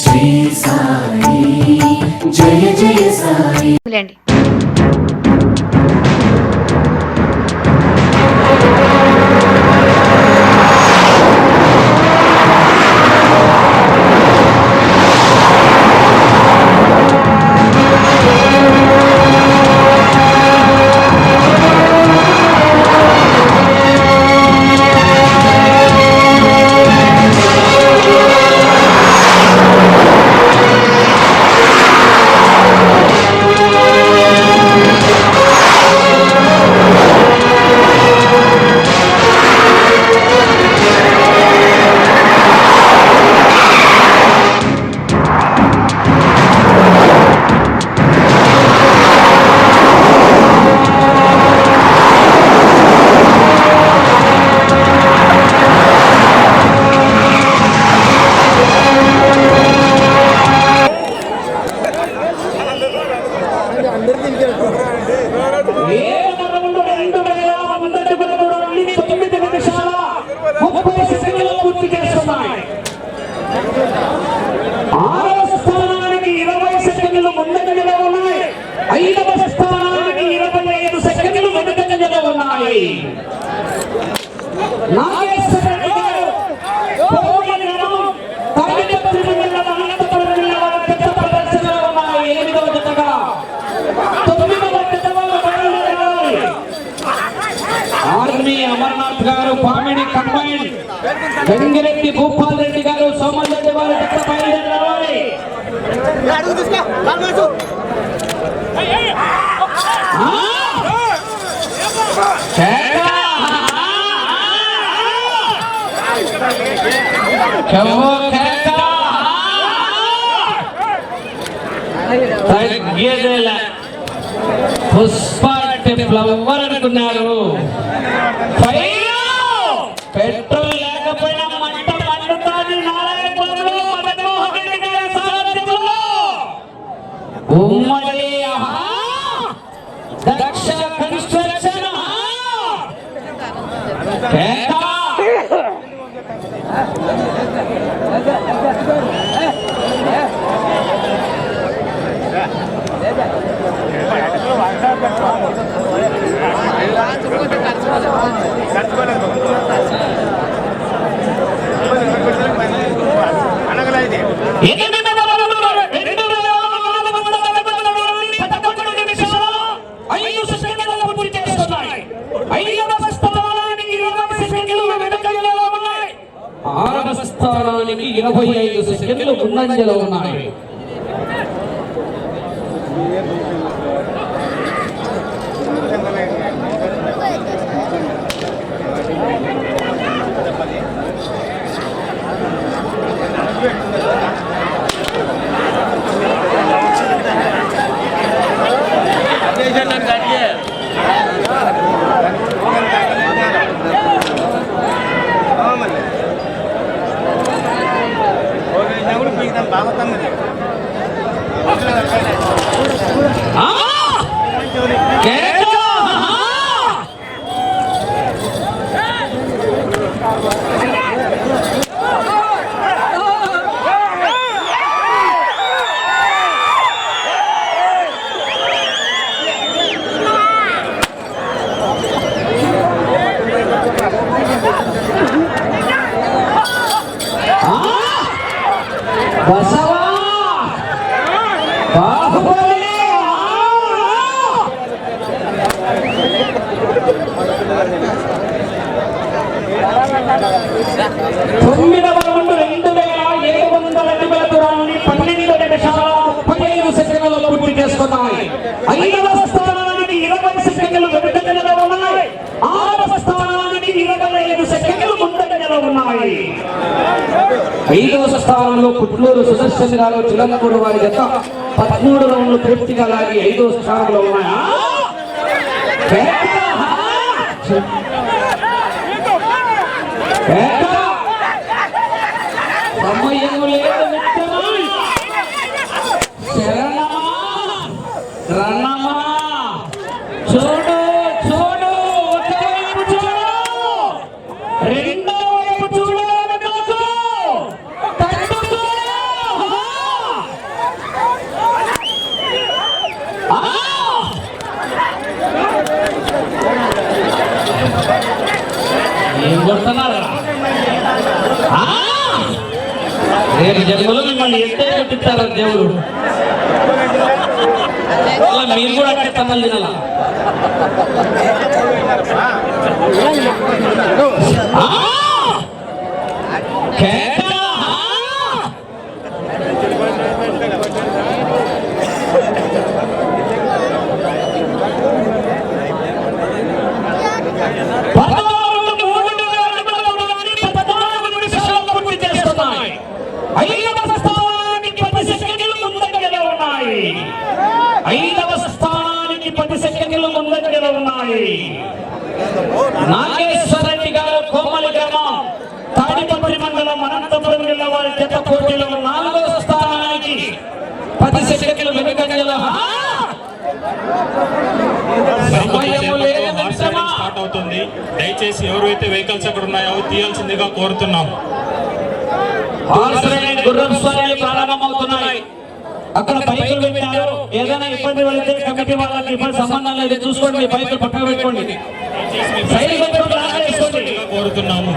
శ్రీ సాయి జయ జయ సాయి. పూర్తి చేస్తున్నాయి. గంగిరెడ్డి భూపాల్ రెడ్డి గారు సోమన్ రెడ్డి వారు తగ్గేదేలా పుష్ప ఫ్లవర్ అనుకున్నారు. ఉమ్మడి దక్ష కన్స్ట్రక్షన్ అనగలైతే ఒకటి ఇరవై ఐదు సెకండ్లు ముందంజలో ఉన్నాయి Jangan tadi బసవా! బాహుబలి! ఐదవ స్థానంలో పుట్లూరు సుదర్శన్ గారు చిలంకూరు వారి గత పదమూడు రౌండ్లు పూర్తిగా లాగి ఐదవ స్థానంలో ఉన్నాయా? జన్మలో మిమ్మల్ని ఎంతే పెట్టిస్తారు దేవుడు? అలా మీరు కూడా అట్టే తమ్మలు తినాల! కేక! ఆ! పదహారు మూడు అడుగులు కానీ పద్నాలుగు నిమిషాల్లో పూర్తి చేస్తున్నాయి. ఐదవ స్థానానికి పది సెకండ్లు ముందంజలో ఉన్నాయి. ఐదవ స్థానానికి పది సెకండ్లు ముందంజలో ఉన్నాయి నాగేశ్వర రెడ్డి గారు కోమలి గ్రామం తాడిపత్రి మండలం అనంతపురం జిల్లా వారి జత పోటీలో నాలుగవ స్థానానికి పది సెకండ్లు వెనుకంజలో ఆ! సమయము లేదు మిత్రమా. స్టార్ట్ అవుతుంది. దయచేసి ఎవరైతే వెహికల్స్ అక్కడ ఉన్నాయో అవి తీయాల్సిందిగా కోరుతున్నాం. ప్రారంభమవుతున్నాయి. అక్కడ బైకులు పెట్టారు. ఏదైనా ఇబ్బంది పడితే కమిటీ వాళ్ళకి ఇబ్బంది సంబంధం లేదు. చూసుకోండి మీ బైకులు పక్కన పెట్టుకోండి. కోరుతున్నాము.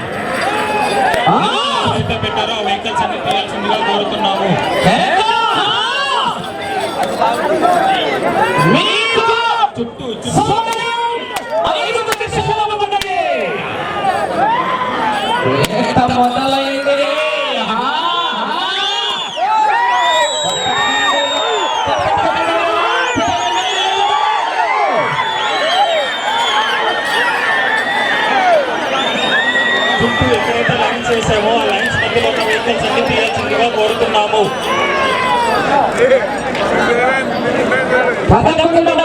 పెట్టారో వెహికల్స్ అన్ని తీయాల్సిందిగా కోరుతున్నాము. చుట్టూ మొదలైంది? ఆ, చుట్టూ ఎక్కడైతే లైన్స్ వేసామో ఆ లైన్స్ మధ్యలో ఉన్న వెహికల్స్ అన్ని తీయాల్సిందిగా కోరుతున్నాము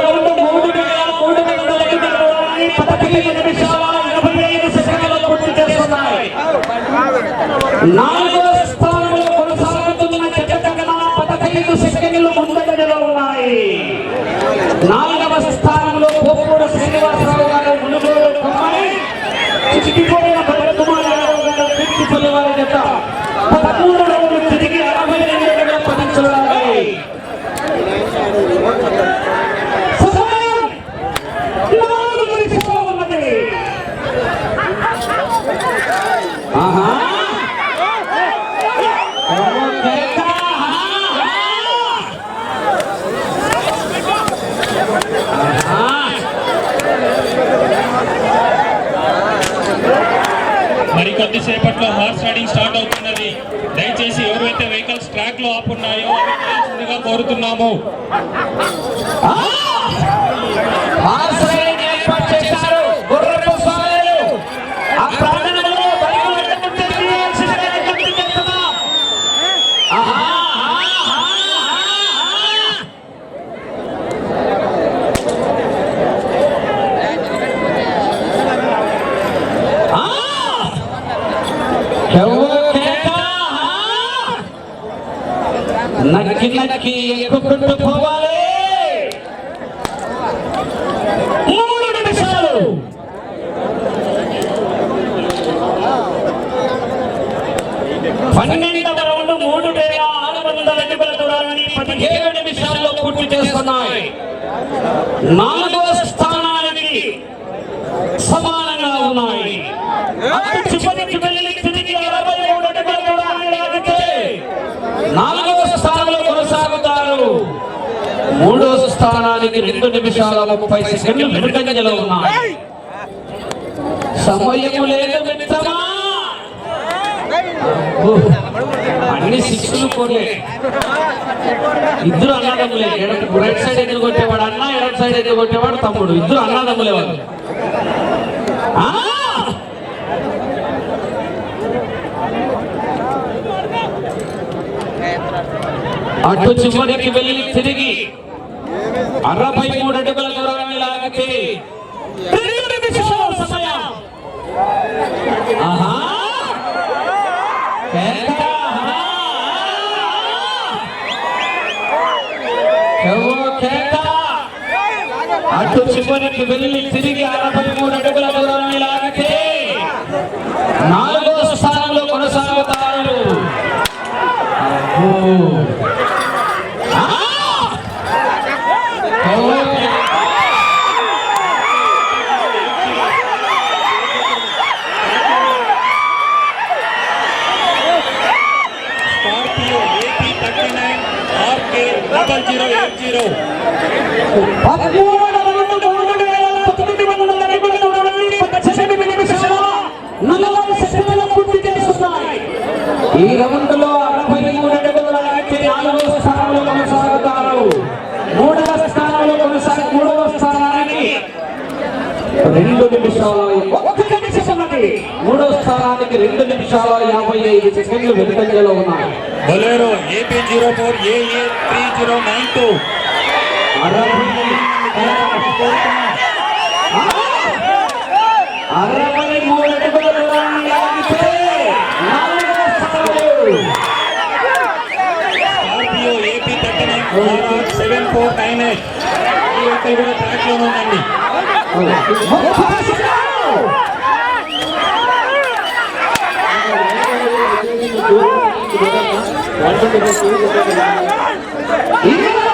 రౌండ్ మూడు వేల మూడు వందల ఐదు అరవై నిమిషాల ఇరవై ఐదు పూర్తి చేస్తున్నాయి నాలుగవ స్థానంలో కొనసాగుతున్న జగతగన పదహైదు సెకండ్లు ముందంజలో ఉన్నాయి. నాలుగు స్థానంలో పోపూడ శ్రీనివాసరావు గారు మునుగోడు కుమారి చిక్కిపోయిన భరతకుమార్ యాదవ్ గారు కీర్తిపల్లి వారి జత పదమూడు రౌండ్లు తిరిగి అరవై రెండు గంటల పదించులాగాయి సమయం నాలుగు నిమిషాలు ఉన్నది. ఆహా. ఓ కేక. ఆహా. మరి కొద్దిసేపట్లో హార్స్ రైడింగ్ స్టార్ట్ అవుతున్నది. దయచేసి ఎవరైతే వెహికల్స్ ట్రాక్లో ఆపున్నాయో అవి తీయాల్సిందిగా కోరుతున్నాము ఆ! హార్స్ రైడింగ్ ఏర్పాటు చేశారు గుర్రపు స్వారీలు. ఆ ప్రాంగణంలో బైకులు అడ్డుకుంటే తీయాల్సిందిగా విజ్ఞప్తి చేస్తున్నాం. ఆహా, ఆహా, ఆహా. ఆ! ఎవరు కేక? ఆ! నక్కి నక్కి ఎక్కుకుంటూ పోవాలి మూడు నిమిషాలు పన్నెండవ రౌండ్ మూడు వేల ఆరు వందల అడుగుల దూరాన్ని పదిహేడు నిమిషాల్లో పూర్తి చేస్తున్నాయి నాలుగవ స్థానానికి సమానంగా ఉన్నాయి. చివరికి వెళ్ళి తిరిగి అరవై మూడు లాగితే నాలుగవ స్థానంలో కొనసాగుతారు. మూడో స్థానానికి రెండు నిమిషాల ముప్పై సెకండ్లు వెనుకంజలో ఉన్నాయి. సమయం లేదు అన్ని శిక్షలు కోర్లే ఇద్దరు అన్నదమ్ములే. ఎడమ రైట్ సైడ్ ఎదురు కొట్టేవాడు అన్న ఎడమ సైడ్ ఎదురు కొట్టేవాడు తమ్ముడు. ఇద్దరు అన్నదమ్ములే వాళ్ళు. అటు చివరికి వెళ్ళి తిరిగి అరవై మూడు అడుగుల దూరాన్ని లాగితే రెండు నిమిషాల సమయం ఆహా కేక, ఆహా. ఎవో కేక. అటు చివరికి వెళ్ళి తిరిగి అరవై మూడు అడుగుల దూరాన్ని లాగితే నాలుగో స్థానంలో కొనసాగుతారు. నలభై సెకండ్ల పూర్తి చేస్తున్నాయి ఈ రౌండ్లో అరవై మూడు అడుగుల నాలుగవ స్థానంలో కొనసాగుతారు మూడవ స్థానంలో కొనసాగి మూడవ స్థానానికి రెండు నిమిషాల మూడవ స్థానానికి రెండు నిమిషాల యాభై ఐదు సెకండ్లు వెనుకంజలో ఉన్నాయి Bolero AP zero four AA three zero nine two. అరవై మూడు అడుగుల దూరాన్ని లాగితే నాలుగవ స్థానంలో. Scorpio AP thirty nine seven four nine eight. ఈ వెహికల్ కూడా ట్రాక్లో ఉందండి ముప్పై సెకండ్లు. ఇరవై సెకండ్లు.